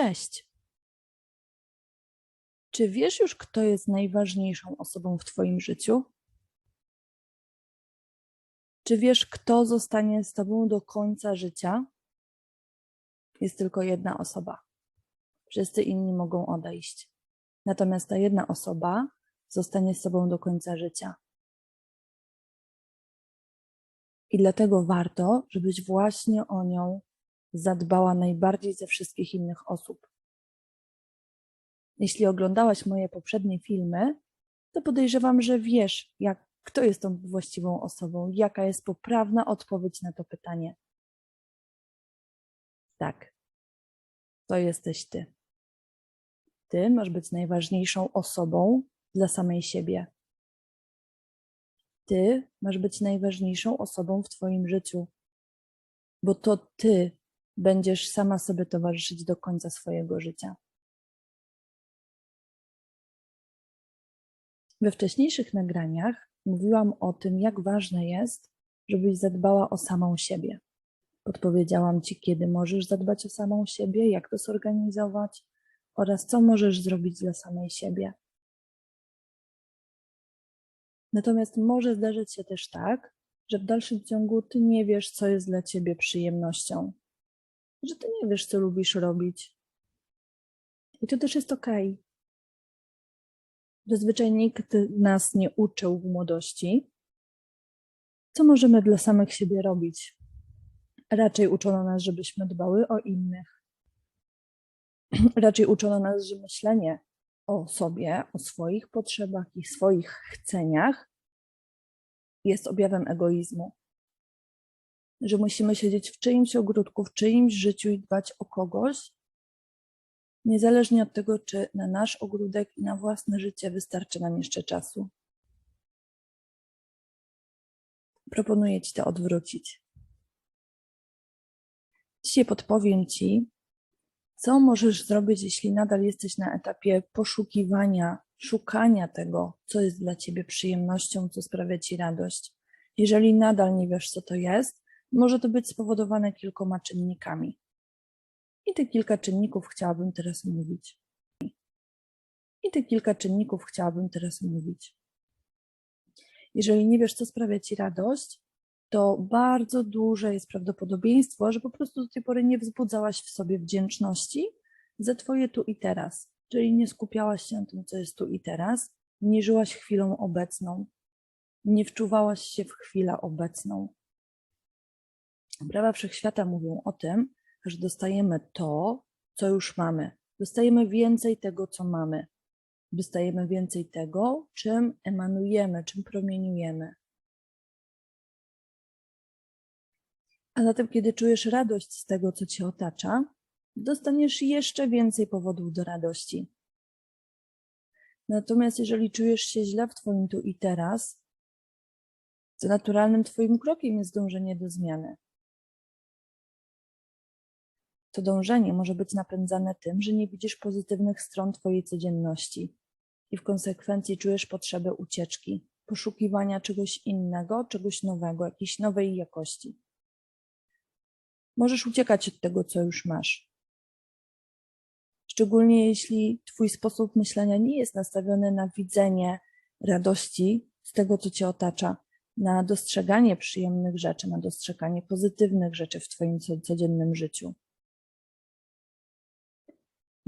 Cześć. Czy wiesz już, kto jest najważniejszą osobą w Twoim życiu? Czy wiesz, kto zostanie z Tobą do końca życia? Jest tylko jedna osoba. Wszyscy inni mogą odejść. Natomiast ta jedna osoba zostanie z Tobą do końca życia. I dlatego warto, żebyś właśnie o nią zadbała najbardziej ze wszystkich innych osób. Jeśli oglądałaś moje poprzednie filmy, to podejrzewam, że wiesz, jak, kto jest tą właściwą osobą, jaka jest poprawna odpowiedź na to pytanie. Tak, to jesteś ty. Ty masz być najważniejszą osobą dla samej siebie. Ty masz być najważniejszą osobą w Twoim życiu, bo to ty będziesz sama sobie towarzyszyć do końca swojego życia. We wcześniejszych nagraniach mówiłam o tym, jak ważne jest, żebyś zadbała o samą siebie. Podpowiedziałam Ci, kiedy możesz zadbać o samą siebie, jak to zorganizować oraz co możesz zrobić dla samej siebie. Natomiast może zdarzyć się też tak, że w dalszym ciągu Ty nie wiesz, co jest dla Ciebie przyjemnością, że Ty nie wiesz, co lubisz robić. I to też jest okej. Okay. Zazwyczaj nikt nas nie uczył w młodości, co możemy dla samych siebie robić. Raczej uczono nas, żebyśmy dbały o innych. Raczej uczono nas, że myślenie o sobie, o swoich potrzebach i swoich chceniach jest objawem egoizmu. Że musimy siedzieć w czyimś ogródku, w czyimś życiu i dbać o kogoś, niezależnie od tego, czy na nasz ogródek i na własne życie wystarczy nam jeszcze czasu. Proponuję Ci to odwrócić. Dzisiaj podpowiem Ci, co możesz zrobić, jeśli nadal jesteś na etapie poszukiwania, szukania tego, co jest dla Ciebie przyjemnością, co sprawia Ci radość. Jeżeli nadal nie wiesz, co to jest, może to być spowodowane kilkoma czynnikami. I tych kilka czynników chciałabym teraz mówić. I tych kilka czynników chciałabym teraz mówić. Jeżeli nie wiesz, co sprawia Ci radość, to bardzo duże jest prawdopodobieństwo, że po prostu do tej pory nie wzbudzałaś w sobie wdzięczności za Twoje tu i teraz. Czyli nie skupiałaś się na tym, co jest tu i teraz, nie żyłaś chwilą obecną, nie wczuwałaś się w chwilę obecną. Prawa wszechświata mówią o tym, że dostajemy to, co już mamy. Dostajemy więcej tego, co mamy. Dostajemy więcej tego, czym emanujemy, czym promieniujemy. A zatem, kiedy czujesz radość z tego, co cię otacza, dostaniesz jeszcze więcej powodów do radości. Natomiast jeżeli czujesz się źle w Twoim tu i teraz, to naturalnym Twoim krokiem jest dążenie do zmiany. To dążenie może być napędzane tym, że nie widzisz pozytywnych stron Twojej codzienności i w konsekwencji czujesz potrzebę ucieczki, poszukiwania czegoś innego, czegoś nowego, jakiejś nowej jakości. Możesz uciekać od tego, co już masz. Szczególnie jeśli Twój sposób myślenia nie jest nastawiony na widzenie radości z tego, co Cię otacza, na dostrzeganie przyjemnych rzeczy, na dostrzeganie pozytywnych rzeczy w Twoim codziennym życiu.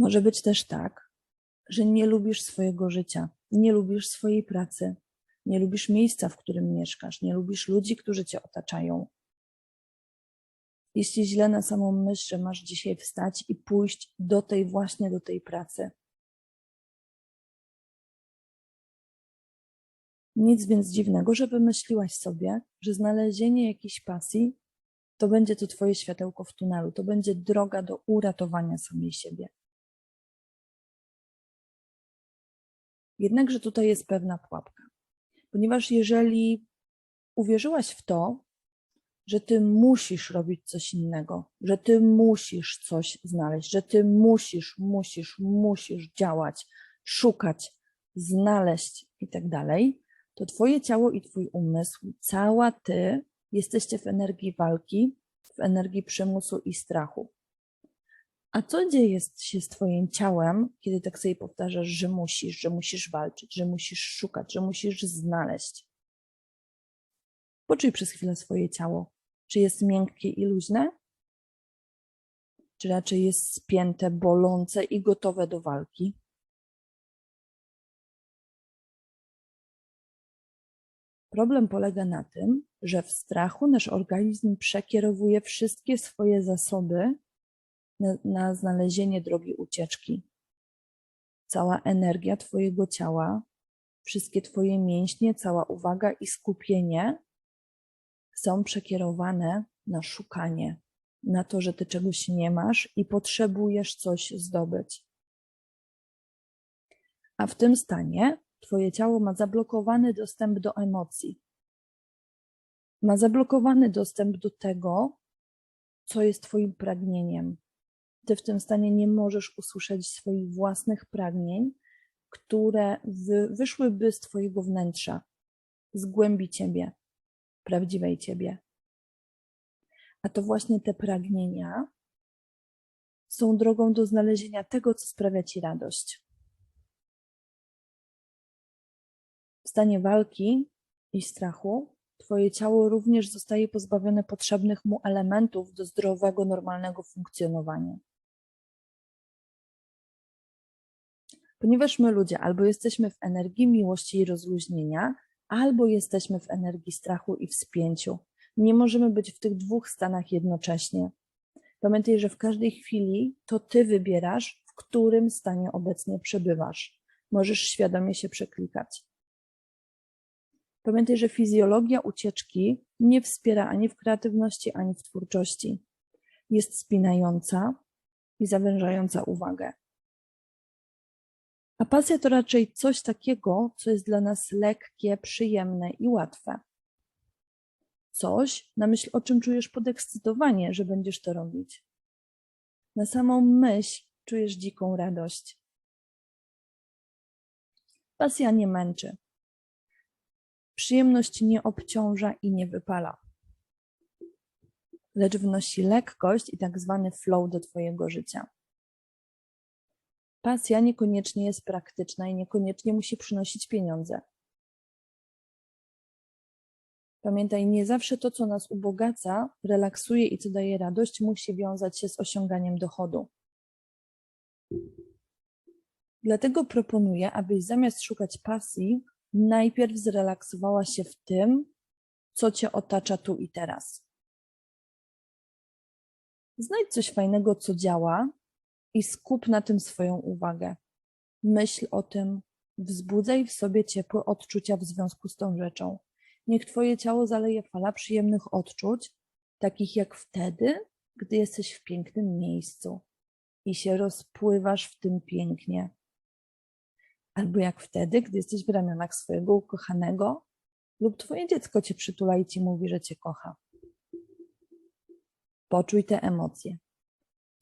Może być też tak, że nie lubisz swojego życia, nie lubisz swojej pracy, nie lubisz miejsca, w którym mieszkasz, nie lubisz ludzi, którzy cię otaczają. Jeśli źle na samą myśl, że masz dzisiaj wstać i pójść do tej właśnie do tej pracy. Nic więc dziwnego, że wymyśliłaś sobie, że znalezienie jakiejś pasji to będzie to Twoje światełko w tunelu, to będzie droga do uratowania samej siebie. Jednakże tutaj jest pewna pułapka, ponieważ jeżeli uwierzyłaś w to, że ty musisz robić coś innego, że ty musisz coś znaleźć, że ty musisz, musisz, musisz działać, szukać, znaleźć i tak dalej, to twoje ciało i twój umysł, cała ty jesteście w energii walki, w energii przymusu i strachu. A co dzieje się z Twoim ciałem, kiedy tak sobie powtarzasz, że musisz, że musisz walczyć, że musisz szukać, że musisz znaleźć? Poczuj przez chwilę swoje ciało. Czy jest miękkie i luźne? Czy raczej jest spięte, bolące i gotowe do walki? Problem polega na tym, że w strachu nasz organizm przekierowuje wszystkie swoje zasoby na, na znalezienie drogi ucieczki. Cała energia Twojego ciała, wszystkie Twoje mięśnie, cała uwaga i skupienie są przekierowane na szukanie, na to, że Ty czegoś nie masz i potrzebujesz coś zdobyć. A w tym stanie Twoje ciało ma zablokowany dostęp do emocji. Ma zablokowany dostęp do tego, co jest Twoim pragnieniem. Ty w tym stanie nie możesz usłyszeć swoich własnych pragnień, które wy, wyszłyby z Twojego wnętrza, z głębi Ciebie, prawdziwej Ciebie. A to właśnie te pragnienia są drogą do znalezienia tego, co sprawia Ci radość. W stanie walki i strachu Twoje ciało również zostaje pozbawione potrzebnych mu elementów do zdrowego, normalnego funkcjonowania. Ponieważ my ludzie albo jesteśmy w energii miłości i rozluźnienia, albo jesteśmy w energii strachu i wspięciu. Nie możemy być w tych dwóch stanach jednocześnie. Pamiętaj, że w każdej chwili to ty wybierasz, w którym stanie obecnie przebywasz. Możesz świadomie się przeklikać. Pamiętaj, że fizjologia ucieczki nie wspiera ani w kreatywności, ani w twórczości. Jest spinająca i zawężająca uwagę. A pasja to raczej coś takiego, co jest dla nas lekkie, przyjemne i łatwe. Coś, na myśl o czym czujesz podekscytowanie, że będziesz to robić. Na samą myśl czujesz dziką radość. Pasja nie męczy. Przyjemność nie obciąża i nie wypala, lecz wnosi lekkość i tak zwany flow do Twojego życia. Pasja niekoniecznie jest praktyczna i niekoniecznie musi przynosić pieniądze. Pamiętaj, nie zawsze to, co nas ubogaca, relaksuje i co daje radość, musi wiązać się z osiąganiem dochodu. Dlatego proponuję, abyś zamiast szukać pasji, najpierw zrelaksowała się w tym, co cię otacza tu i teraz. Znajdź coś fajnego, co działa i skup na tym swoją uwagę. Myśl o tym, wzbudzaj w sobie ciepłe odczucia w związku z tą rzeczą. Niech Twoje ciało zaleje fala przyjemnych odczuć, takich jak wtedy, gdy jesteś w pięknym miejscu i się rozpływasz w tym pięknie albo jak wtedy, gdy jesteś w ramionach swojego ukochanego, lub twoje dziecko cię przytula i ci mówi, że cię kocha. Poczuj te emocje.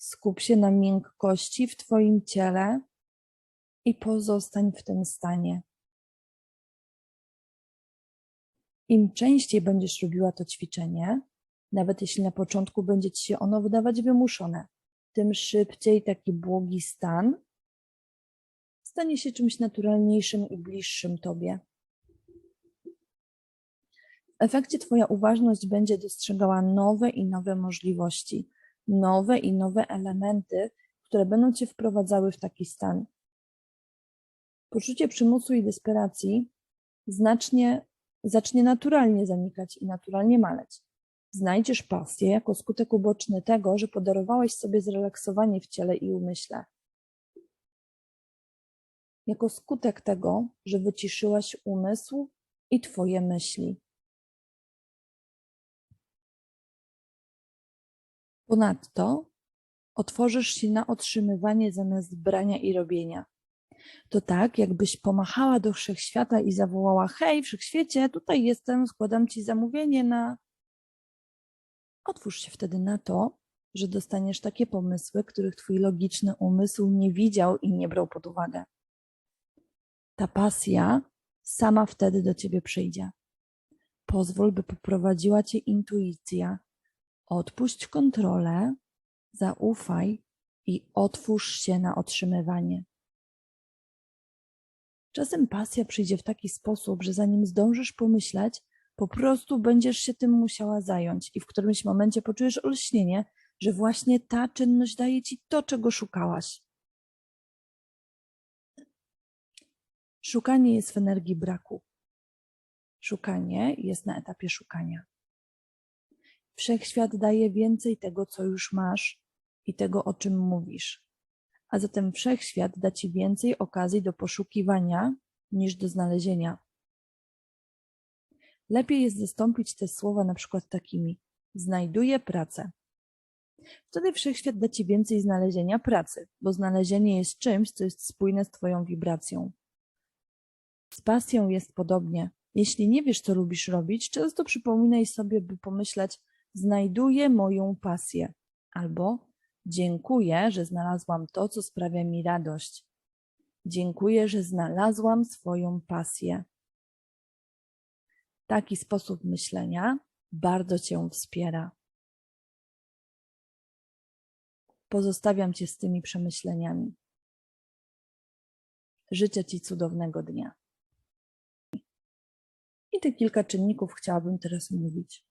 Skup się na miękkości w twoim ciele i pozostań w tym stanie. Im częściej będziesz robiła to ćwiczenie, nawet jeśli na początku będzie ci się ono wydawać wymuszone, tym szybciej taki błogi stan stanie się czymś naturalniejszym i bliższym Tobie. W efekcie Twoja uważność będzie dostrzegała nowe i nowe możliwości, nowe i nowe elementy, które będą Cię wprowadzały w taki stan. Poczucie przymusu i desperacji znacznie, zacznie naturalnie zanikać i naturalnie maleć. Znajdziesz pasję jako skutek uboczny tego, że podarowałeś sobie zrelaksowanie w ciele i umyśle jako skutek tego, że wyciszyłaś umysł i Twoje myśli. Ponadto otworzysz się na otrzymywanie zamiast brania i robienia. To tak, jakbyś pomachała do wszechświata i zawołała: Hej, wszechświecie, tutaj jestem, składam ci zamówienie na. Otwórz się wtedy na to, że dostaniesz takie pomysły, których twój logiczny umysł nie widział i nie brał pod uwagę ta pasja sama wtedy do ciebie przyjdzie. Pozwól, by poprowadziła cię intuicja. Odpuść kontrolę, zaufaj i otwórz się na otrzymywanie. Czasem pasja przyjdzie w taki sposób, że zanim zdążysz pomyśleć, po prostu będziesz się tym musiała zająć i w którymś momencie poczujesz olśnienie, że właśnie ta czynność daje ci to, czego szukałaś. Szukanie jest w energii braku. Szukanie jest na etapie szukania. Wszechświat daje więcej tego, co już masz i tego, o czym mówisz. A zatem wszechświat da ci więcej okazji do poszukiwania niż do znalezienia. Lepiej jest zastąpić te słowa na przykład takimi: znajduję pracę. Wtedy wszechświat da ci więcej znalezienia pracy, bo znalezienie jest czymś, co jest spójne z Twoją wibracją. Z pasją jest podobnie. Jeśli nie wiesz, co lubisz robić, często przypominaj sobie, by pomyśleć: Znajduję moją pasję, albo dziękuję, że znalazłam to, co sprawia mi radość. Dziękuję, że znalazłam swoją pasję. Taki sposób myślenia bardzo Cię wspiera. Pozostawiam Cię z tymi przemyśleniami. Życzę Ci cudownego dnia. I te kilka czynników chciałabym teraz omówić.